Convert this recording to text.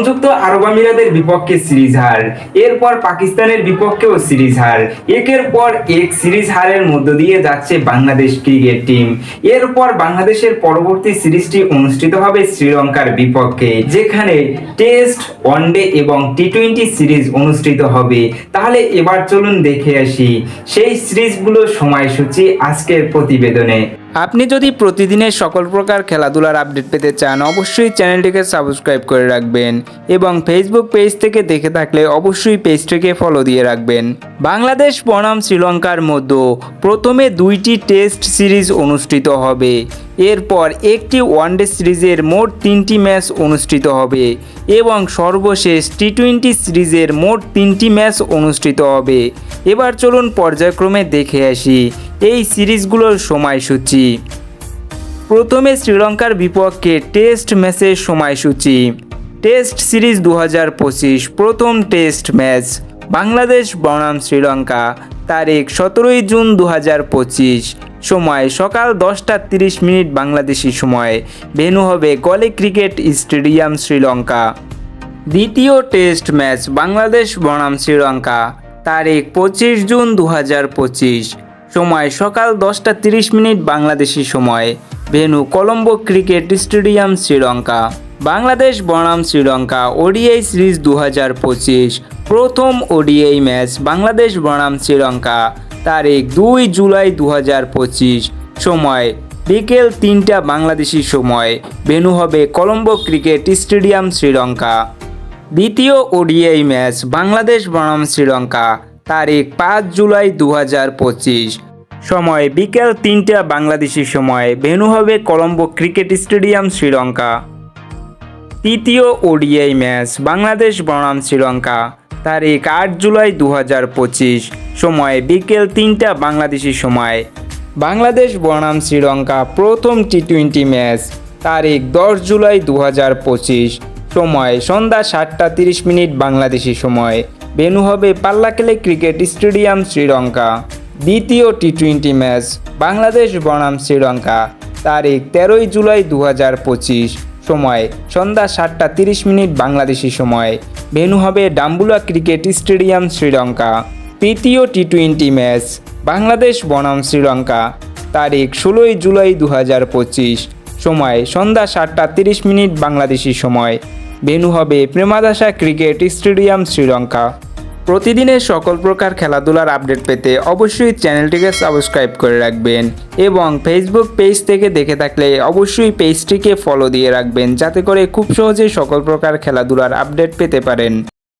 সংযুক্ত আরব আমিরাতের বিপক্ষে সিরিজ হার, এরপর পাকিস্তানের বিপক্ষেও সিরিজ হার। একের পর এক সিরিজ হারের মধ্য দিয়ে যাচ্ছে বাংলাদেশ ক্রিকেট টিম। এরপর বাংলাদেশের পরবর্তী সিরিজটি অনুষ্ঠিত হবে শ্রীলঙ্কার বিপক্ষে, যেখানে টেস্ট, ওয়ানডে এবং টি টোয়েন্টি সিরিজ অনুষ্ঠিত হবে। তাহলে এবার চলুন দেখে আসি সেই সিরিজগুলোর সময়সূচি আজকের প্রতিবেদনে। আপনি যদি প্রতিদিনের সকল প্রকার খেলাধুলার আপডেট পেতে চান, অবশ্যই চ্যানেলটিকে সাবস্ক্রাইব করে রাখবেন এবং ফেসবুক পেজ থেকে দেখে থাকলে অবশ্যই পেজটিকে ফলো দিয়ে রাখবেন। বাংলাদেশ বনাম শ্রীলঙ্কার মধ্যে প্রথমে দুইটি টেস্ট সিরিজ অনুষ্ঠিত হবে। এরপর একটি ওয়ানডে সিরিজের মোট তিনটি ম্যাচ অনুষ্ঠিত হবে এবং সর্বশেষ টি টোয়েন্টি সিরিজের মোট তিনটি ম্যাচ অনুষ্ঠিত হবে। এবার চলুন পর্যায়ক্রমে দেখে আসি এই সিরিজগুলোর সময়সূচি। প্রথমে শ্রীলঙ্কার বিপক্ষে টেস্ট ম্যাচের সময়সূচি। টেস্ট সিরিজ দু প্রথম টেস্ট ম্যাচ বাংলাদেশ বনাম শ্রীলঙ্কা, তারিখ সতেরোই জুন দু সময় সকাল দশটা তিরিশ মিনিট বাংলাদেশি সময়। ভেন্যু হবে গলে ক্রিকেট স্টেডিয়াম শ্রীলঙ্কা। দ্বিতীয় টেস্ট ম্যাচ বাংলাদেশ বনাম শ্রীলঙ্কা, তারিখ পঁচিশ জুন দু সময় সকাল দশটা তিরিশ মিনিট বাংলাদেশি সময়। Venue Colombo cricket stadium Sri Lanka. Bangladesh বনাম শ্রীলঙ্কা ওডিআই সিরিজ দু হাজার পঁচিশ। প্রথম ওডিআই ম্যাচ বাংলাদেশ বনাম শ্রীলঙ্কা। তারিখ দুই জুলাই দু হাজার পঁচিশ। সময় বিকেল তিনটা বাংলাদেশি সময়। ভেনু হবে কলম্বো ক্রিকেট স্টেডিয়াম শ্রীলঙ্কা। দ্বিতীয় ওডিআই ম্যাচ বাংলাদেশ বনাম শ্রীলঙ্কা। তারিখ পাঁচ জুলাই দু সময় বিকেল তিনটা বাংলাদেশি সময়। ভেন্যু হবে কলম্বো ক্রিকেট স্টেডিয়াম শ্রীলঙ্কা। তৃতীয় ওডিআই ম্যাচ, বাংলাদেশ বনাম শ্রীলঙ্কা। তারিখ আট জুলাই দু সময় বিকেল তিনটা বাংলাদেশি সময়। বাংলাদেশ বনাম শ্রীলঙ্কা প্রথম টি টোয়েন্টি ম্যাচ, তারিখ দশ জুলাই দু সময় সন্ধ্যা সাতটা তিরিশ মিনিট বাংলাদেশি সময়। ভেন্যু হবে পাল্লাকেলে ক্রিকেট স্টেডিয়াম শ্রীলঙ্কা। দ্বিতীয় টি টোয়েন্টি ম্যাচ বাংলাদেশ বনাম শ্রীলঙ্কা, তারিখ তেরোই জুলাই দু হাজার পঁচিশ। সময় সন্ধ্যা সাতটা তিরিশ মিনিট বাংলাদেশি সময়। ভেন্যু হবে ডাম্বুলা ক্রিকেট স্টেডিয়াম শ্রীলঙ্কা। তৃতীয় টি টোয়েন্টি ম্যাচ বাংলাদেশ বনাম শ্রীলঙ্কা, তারিখ ষোলোই জুলাই দু হাজার পঁচিশ। সময় সন্ধ্যা সাতটা তিরিশ মিনিট বাংলাদেশি সময়। ভেন্যু হবে প্রেমাদাসা ক্রিকেট স্টেডিয়াম শ্রীলঙ্কা। প্রতিদিনের সকল প্রকার খেলাধুলার আপডেট পেতে অবশ্যই চ্যানেলটিকে সাবস্ক্রাইব করে রাখবেন এবং ফেসবুক পেজ থেকে দেখে থাকলে অবশ্যই পেজটিকে ফলো দিয়ে রাখবেন যাতে করে খুব সহজেই সকল প্রকার খেলাধুলার আপডেট পেতে পারেন।